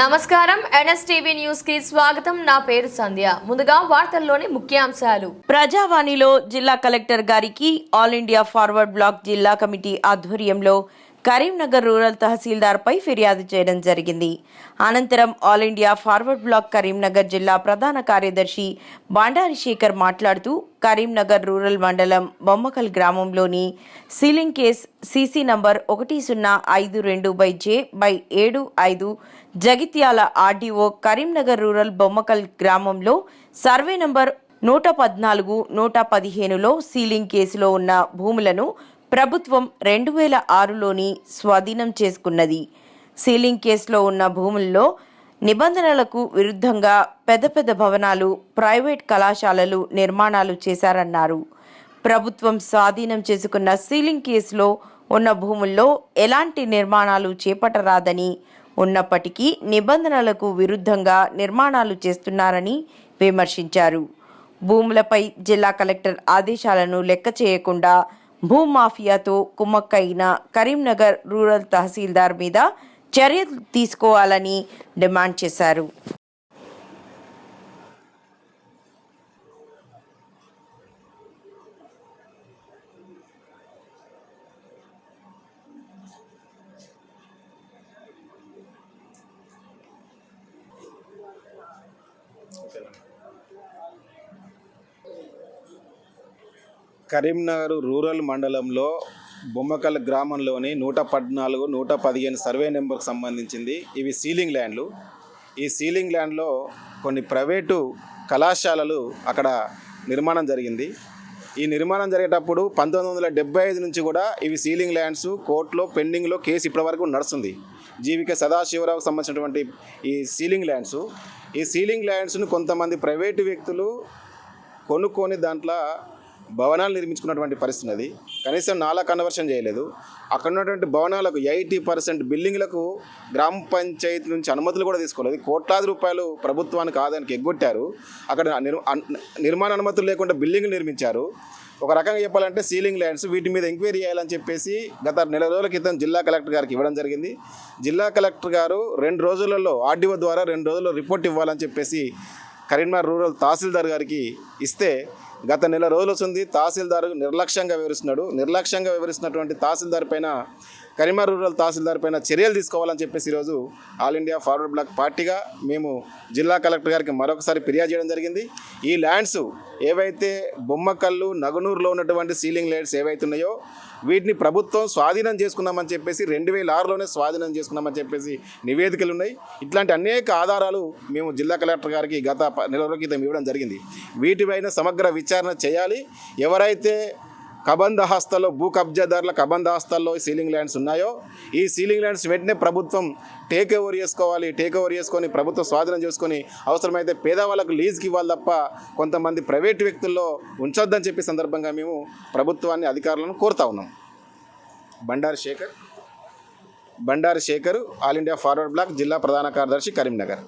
నమస్కారం. ఎన్ఎస్టీవీ న్యూస్కి స్వాగతం. నా పేరు సంధ్య. ముందుగా వార్తల్లోని ముఖ్యాంశాలు. ప్రజావాణిలో జిల్లా కలెక్టర్ గారికి ఆల్ ఇండియా ఫార్వర్డ్ బ్లాక్ జిల్లా కమిటీ ఆధ్వర్యంలో కరీంనగర్ రూరల్ తహసీల్దార్పై ఫిర్యాదు చేయడం జరిగింది. అనంతరం all India forward bloc Karimnagar జిల్లా ప్రధాన కార్యదర్శి బాండారి శేఖర్ మాట్లాడుతూ కరీంనగర్ రూరల్ మండలం బొమ్మకల్ గ్రామంలోని సీలింగ్ కేస్ సీసీ నంబర్ ఒకటి సున్నా ఐదు రెండు బై జే బై ఏడు ఐదు జగిత్యాల ఆర్డీఓ కరీంనగర్ రూరల్ బొమ్మకల్ గ్రామంలో సర్వే నంబర్ నూట పద్నాలుగు నూట పదిహేనులో సీలింగ్ కేసులో ఉన్న భూములను ప్రభుత్వం రెండు వేల ఆరులోని స్వాధీనం చేసుకున్నది. సీలింగ్ కేసులో ఉన్న భూముల్లో నిబంధనలకు విరుద్ధంగా పెద్ద పెద్ద భవనాలు ప్రైవేట్ కళాశాలలు నిర్మాణాలు చేశారన్నారు. ప్రభుత్వం స్వాధీనం చేసుకున్న సీలింగ్ కేసులో ఉన్న భూముల్లో ఎలాంటి నిర్మాణాలు చేపట్టరాదని ఉన్నప్పటికీ నిబంధనలకు విరుద్ధంగా నిర్మాణాలు చేస్తున్నారని విమర్శించారు. భూములపై జిల్లా కలెక్టర్ ఆదేశాలను లెక్క చేయకుండా భూమాఫియాతో కుమ్మక్కైన కరీంనగర్ రూరల్ తహసీల్దార్ మీద చర్యలు తీసుకోవాలని డిమాండ్ చేశారు. కరీంనగర్ రూరల్ మండలంలో బొమ్మకల్ గ్రామంలోని నూట పద్నాలుగు నూట పదిహేను సర్వే నెంబర్కి సంబంధించింది ఇవి సీలింగ్ ల్యాండ్లు. ఈ సీలింగ్ ల్యాండ్లో కొన్ని ప్రైవేటు కళాశాలలు అక్కడ నిర్మాణం జరిగింది. ఈ నిర్మాణం జరిగేటప్పుడు పంతొమ్మిది వందల డెబ్బై ఐదు నుంచి కూడా ఇవి సీలింగ్ ల్యాండ్స్ కోర్టులో పెండింగ్లో కేసు ఇప్పటివరకు నడుస్తుంది. జీవిక సదాశివరావుకు సంబంధించినటువంటి ఈ సీలింగ్ ల్యాండ్స్. ఈ సీలింగ్ ల్యాండ్స్ను కొంతమంది ప్రైవేటు వ్యక్తులు కొనుక్కొని దాంట్లో భవనాలు నిర్మించుకున్నటువంటి పరిస్థితి ఉన్నది. కనీసం నాలా కన్వర్షన్ చేయలేదు. అక్కడ ఉన్నటువంటి భవనాలకు ఎయిటీ పర్సెంట్ బిల్డింగ్లకు గ్రామ పంచాయతీ నుంచి అనుమతులు కూడా తీసుకోలేదు. కోట్లాది రూపాయలు ప్రభుత్వానికి ఆదాయానికి ఎగ్గొట్టారు. అక్కడ నిర్మాణ అనుమతులు లేకుండా బిల్డింగ్లు నిర్మించారు. ఒక రకంగా చెప్పాలంటే సీలింగ్ ల్యాండ్స్ వీటి మీద ఎంక్వైరీ చేయాలని చెప్పేసి గత నెల రోజుల క్రితం జిల్లా కలెక్టర్ గారికి ఇవ్వడం జరిగింది. జిల్లా కలెక్టర్ గారు రెండు రోజులలో ఆర్డీఓ ద్వారా రెండు రోజుల్లో రిపోర్ట్ ఇవ్వాలని చెప్పేసి కరీంనగర్ రూరల్ తహసీల్దార్ గారికి ఇస్తే గత నెల రోజులు వస్తుంది తహసీల్దారు నిర్లక్ష్యంగా వివరిస్తున్నాడు. నిర్లక్ష్యంగా వివరిస్తున్నటువంటి తహసీల్దార్ పైన కరీంనగర్ రూరల్ తహసీల్దార్ పైన చర్యలు తీసుకోవాలని చెప్పేసి ఈరోజు ఆల్ ఇండియా ఫార్వర్డ్ బ్లాక్ పార్టీగా మేము జిల్లా కలెక్టర్ గారికి మరొకసారి ఫిర్యాదు చేయడం జరిగింది. ఈ ల్యాండ్స్ ఏవైతే బొమ్మకల్లు నగనూరులో ఉన్నటువంటి సీలింగ్ ల్యాండ్స్ ఏవైతే ఉన్నాయో వీటిని ప్రభుత్వం స్వాధీనం చేసుకున్నామని చెప్పేసి రెండు వేల ఆరులోనే స్వాధీనం చేసుకున్నామని చెప్పేసి నివేదికలు ఉన్నాయి ఇట్లాంటి అనేక ఆధారాలు మేము జిల్లా కలెక్టర్ గారికి గత నెల రోజుల క్రితం ఇవ్వడం జరిగింది. వీటిపైన సమగ్ర విచారణ విచారణ చేయాలి. ఎవరైతే కబంధ హస్తలో భూ కబ్జాదారుల కబంధ హస్తాల్లో సీలింగ్ ల్యాండ్స్ ఉన్నాయో ఈ సీలింగ్ ల్యాండ్స్ వెంటనే ప్రభుత్వం టేక్ ఓవర్ చేసుకోవాలి. టేక్ ఓవర్ చేసుకొని ప్రభుత్వం స్వాధీనం చేసుకొని అవసరమైతే పేదవాళ్ళకు లీజ్కి ఇవ్వాలి తప్ప కొంతమంది ప్రైవేట్ వ్యక్తుల్లో ఉంచొద్దని చెప్పే సందర్భంగా మేము ప్రభుత్వాన్ని అధికారులను కోరుతా ఉన్నాం. Bandaru Shekhar Bandari Shekhar all India forward bloc జిల్లా ప్రధాన కార్యదర్శి కరీంనగర్.